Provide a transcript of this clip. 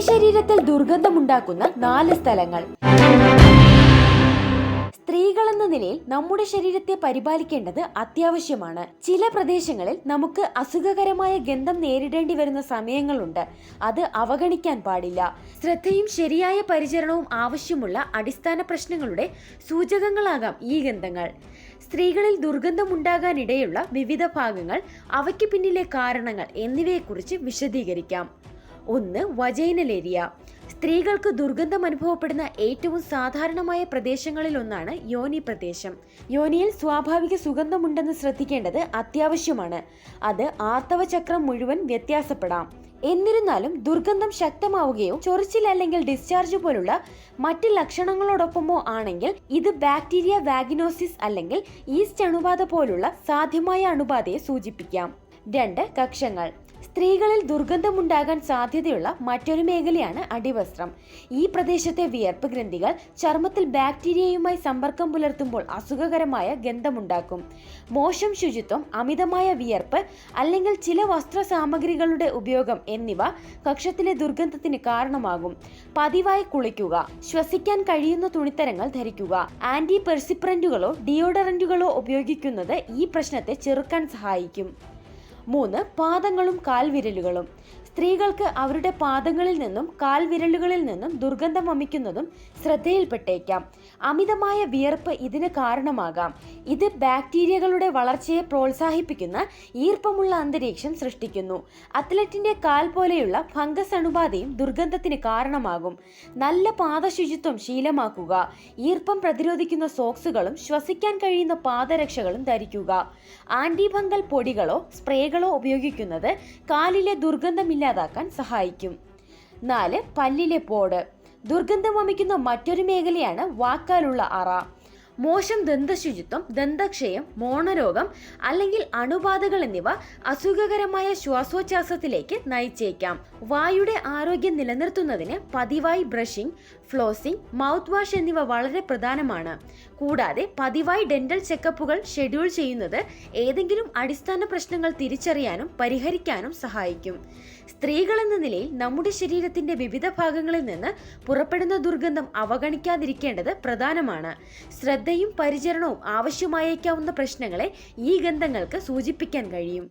ശരീരത്തിൽ ദുർഗന്ധമുണ്ടാക്കുന്ന നാല് സ്ഥലങ്ങൾ. സ്ത്രീകളെന്ന നിലയിൽ നമ്മുടെ ശരീരത്തെ പരിപാലിക്കേണ്ടത് അത്യാവശ്യമാണ്. ചില പ്രദേശങ്ങളിൽ നമുക്ക് അസുഖകരമായ ഗന്ധം നേരിടേണ്ടി വരുന്ന സമയങ്ങളുണ്ട്. അത് അവഗണിക്കാൻ പാടില്ല. ശ്രദ്ധയും ശരിയായ പരിചരണവും ആവശ്യമുള്ള അടിസ്ഥാന പ്രശ്നങ്ങളുടെ സൂചകങ്ങളാകാം ഈ ഗന്ധങ്ങൾ. സ്ത്രീകളിൽ ദുർഗന്ധമുണ്ടാകാനിടയുള്ള വിവിധ ഭാഗങ്ങൾ അവയ്ക്ക് പിന്നിലെ കാരണങ്ങൾ എന്നിവയെക്കുറിച്ച് വിശദീകരിക്കാം. ഒന്ന് വജൈനൽ ഏരിയ സ്ത്രീകൾക്ക് ദുർഗന്ധം അനുഭവപ്പെടുന്ന ഏറ്റവും സാധാരണമായ പ്രദേശങ്ങളിൽ ഒന്നാണ് യോനി പ്രദേശം. യോനിയിൽ സ്വാഭാവിക സുഗന്ധമുണ്ടെന്ന് ശ്രദ്ധിക്കേണ്ടത് അത്യാവശ്യമാണ്. അത് ആർത്തവചക്രം മുഴുവൻ വ്യത്യാസപ്പെടാം. എന്നിരുന്നാലും ദുർഗന്ധം ശക്തമാവുകയോ ചൊറിച്ചിൽ അല്ലെങ്കിൽ ഡിസ്ചാർജ് പോലുള്ള മറ്റ് ലക്ഷണങ്ങളോടൊപ്പമോ ആണെങ്കിൽ ഇത് ബാക്ടീരിയ വാഗിനോസിസ് അല്ലെങ്കിൽ ഈസ്റ്റ് അണുബാധ പോലുള്ള സാധ്യമായ അണുബാധയെ സൂചിപ്പിക്കാം. രണ്ട് കക്ഷങ്ങൾ. സ്ത്രീകളിൽ ദുർഗന്ധമുണ്ടാകാൻ സാധ്യതയുള്ള മറ്റൊരു മേഖലയാണ് അടിവസ്ത്രം. ഈ പ്രദേശത്തെ വിയർപ്പ് ഗ്രന്ഥികൾ ചർമ്മത്തിൽ ബാക്ടീരിയയുമായി സമ്പർക്കം പുലർത്തുമ്പോൾ അസുഖകരമായ ഗന്ധമുണ്ടാക്കും. മോശം ശുചിത്വം അമിതമായ വിയർപ്പ് അല്ലെങ്കിൽ ചില വസ്ത്ര സാമഗ്രികളുടെ ഉപയോഗം എന്നിവ കക്ഷത്തിലെ ദുർഗന്ധത്തിന് കാരണമാകും. പതിവായി കുളിക്കുക ശ്വസിക്കാൻ കഴിയുന്ന തുണിത്തരങ്ങൾ ധരിക്കുക ആന്റി പെർസിപ്രന്റുകളോ ഡിയോഡറന്റുകളോ ഉപയോഗിക്കുന്നത് ഈ പ്രശ്നത്തെ ചെറുക്കാൻ സഹായിക്കും. മൂന്ന് പാദങ്ങളും കാൽവിരലുകളും. സ്ത്രീകൾക്ക് അവരുടെ പാദങ്ങളിൽ നിന്നും കാൽവിരലുകളിൽ നിന്നും ദുർഗന്ധം വമിക്കുന്നതും ശ്രദ്ധയിൽപ്പെട്ടേക്കാം. അമിതമായ വിയർപ്പ് ഇതിന് കാരണമാകാം. ഇത് ബാക്ടീരിയകളുടെ വളർച്ചയെ പ്രോത്സാഹിപ്പിക്കുന്ന ഈർപ്പമുള്ള അന്തരീക്ഷം സൃഷ്ടിക്കുന്നു. അത്ലറ്റിന്റെ കാൽ പോലെയുള്ള ഫംഗസ് അണുബാധയും ദുർഗന്ധത്തിന് കാരണമാകും. നല്ല പാദശുചിത്വം ശീലമാക്കുക. ഈർപ്പം പ്രതിരോധിക്കുന്ന സോക്സുകളും ശ്വസിക്കാൻ കഴിയുന്ന പാദരക്ഷകളും ധരിക്കുക. ആന്റിഫംഗൽ പൊടികളോ സ്പ്രേകളോ ഉപയോഗിക്കുന്നത് കാലിലെ ദുർഗന്ധം ഇല്ലാതാക്കാൻ സഹായിക്കും. നാല് പല്ലിലെ പോട്. ദുർഗന്ധം വമിക്കുന്ന മറ്റൊരു മേഖലയാണ് വാക്കാലുള്ള അറ. മോശം ദന്തശുചിത്വം ദന്തക്ഷയം മോണരോഗം അല്ലെങ്കിൽ അണുബാധകൾ എന്നിവ അസുഖകരമായ ശ്വാസോച്ഛാസത്തിലേക്ക് നയിച്ചേക്കാം. വായുടെ ആരോഗ്യം നിലനിർത്തുന്നതിന് പതിവായി ബ്രഷിംഗ് ഫ്ലോസിംഗ് മൗത്ത് വാഷ് എന്നിവ വളരെ പ്രധാനമാണ്. കൂടാതെ പതിവായി ഡെന്റൽ ചെക്കപ്പുകൾ ഷെഡ്യൂൾ ചെയ്യുന്നത് ഏതെങ്കിലും അടിസ്ഥാന പ്രശ്നങ്ങൾ തിരിച്ചറിയാനും പരിഹരിക്കാനും സഹായിക്കും. സ്ത്രീകൾ എന്ന നിലയിൽ നമ്മുടെ ശരീരത്തിന്റെ വിവിധ ഭാഗങ്ങളിൽ നിന്ന് പുറപ്പെടുന്ന ദുർഗന്ധം അവഗണിക്കാതിരിക്കേണ്ടത് പ്രധാനമാണ്. ശ്രദ്ധയും പരിചരണവും ആവശ്യമായേക്കാവുന്ന പ്രശ്നങ്ങളെ ഈ ഗന്ധങ്ങൾക്ക് സൂചിപ്പിക്കാൻ കഴിയും.